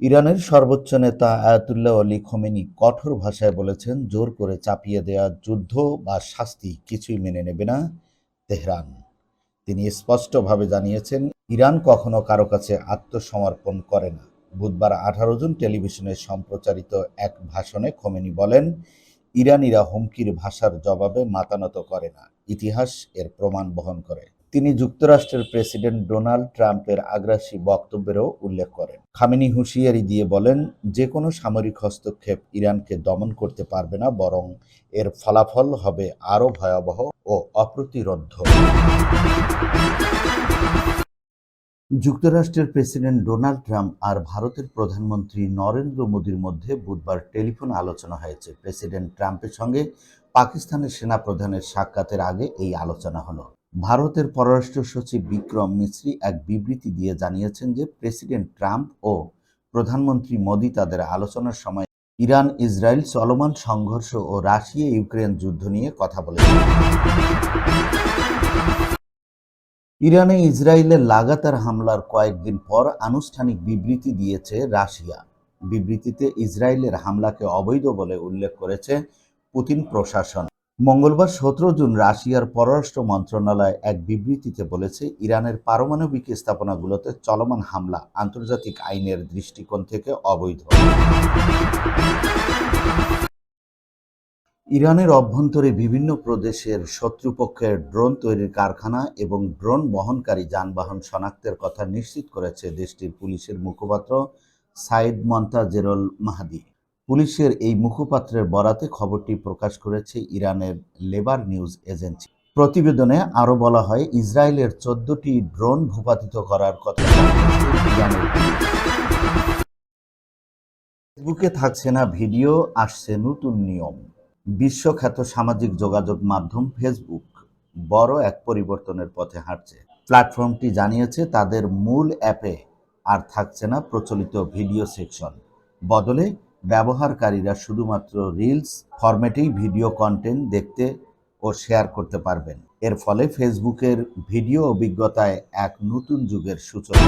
ইরানের সর্বোচ্চ নেতা আয়াতুল্লাহ আলী খোমেনি কঠোর ভাষায় বলেছেন, জোর করে চাপিয়ে দেওয়া যুদ্ধ বা শাস্তি কিছুই মেনে নেবে না তেহরান। তিনি স্পষ্টভাবে জানিয়েছেন, ইরান কখনো কারও কাছে আত্মসমর্পণ করে না। বুধবার আঠারো জুন টেলিভিশনে সম্প্রচারিত এক ভাষণে খোমেনি বলেন, ইরানিরা হুমকির ভাষার জবাবে মাতানত করে না। ইতিহাস এর প্রমাণ বহন করে। তিনি যুক্তরাষ্ট্রের প্রেসিডেন্ট ডোনাল্ড ট্রাম্পের আগ্রাসী বক্তব্যেরও উল্লেখ করেন। খামেনি হুঁশিয়ারি দিয়ে বলেন যে কোনো সামরিক হস্তক্ষেপ ইরানকে দমন করতে পারবে না, বরং এর ফলাফল হবে আরও ভয়াবহ ও অপ্রতিরোধ্য যুক্তরাষ্ট্রের প্রেসিডেন্ট ডোনাল্ড ট্রাম্প আর ভারতের প্রধানমন্ত্রী নরেন্দ্র মোদীর মধ্যে বুধবার টেলিফোন আলোচনা হয়েছে। প্রেসিডেন্ট ট্রাম্পের সঙ্গে পাকিস্তানের সেনাপ্রধানের সাক্ষাতের আগে এই আলোচনা হলো। ভারতের পররাষ্ট্র সচিব বিক্রম মিশ্রি এক বিবৃতি দিয়ে জানিয়েছেন যে প্রেসিডেন্ট ট্রাম্প ও প্রধানমন্ত্রী মোদী তাদের আলোচনার সময় ইরান, ইসরায়েল চলমান সংঘর্ষ ও রাশিয়া, ইউক্রেন যুদ্ধ নিয়ে কথা বলেছেন। ইরানে ইসরায়েলের লাগাতার হামলার কয়েকদিন পর আনুষ্ঠানিক বিবৃতি দিয়েছে রাশিয়া। বিবৃতিতে ইসরায়েলের হামলাকে অবৈধ বলে উল্লেখ করেছে পুতিন প্রশাসন। মঙ্গলবার সতেরো জুন রাশিয়ার পররাষ্ট্র মন্ত্রণালয় এক বিবৃতিতে বলেছে, ইরানের পারমাণবিক স্থাপনাগুলোতে চলমান হামলা আন্তর্জাতিক আইনের দৃষ্টিকোণ থেকে অবৈধ। ইরানের অভ্যন্তরে বিভিন্ন প্রদেশের শত্রুপক্ষের ড্রোন তৈরির কারখানা এবং ড্রোন বহনকারী যানবাহন শনাক্তের কথা নিশ্চিত করেছে দেশটির পুলিশের মুখপাত্র সাইদ মন্তাজেরুল মাহাদি। পুলিশের এই মুখপাত্রের বরাতে খবরটি প্রকাশ করেছে ইরানের লেবার নিউজ এজেন্সি। প্রতিবেদনে আরও বলা হয়, ইসরায়েলের চোদ্দটি ড্রোন ভূপাতিত করার কথা। ফেসবুকে থাকছে না ভিডিও, আসছে নতুন নিয়ম। বিশ্বখ্যাত সামাজিক যোগাযোগ মাধ্যম ফেসবুক বড় এক পরিবর্তনের পথে হাঁটছে। প্ল্যাটফর্মটি জানিয়েছে, তাদের মূল অ্যাপে আর থাকছে না প্রচলিত ভিডিও সেকশন। বদলে ব্যবহারকারীরা শুধুমাত্র রিলস ফরম্যাটেই ভিডিও কন্টেন্ট দেখতে ও শেয়ার করতে পারবেন। এর ফলে ফেসবুকের ভিডিও অভিজ্ঞতায় এক নতুন যুগের সূচনা।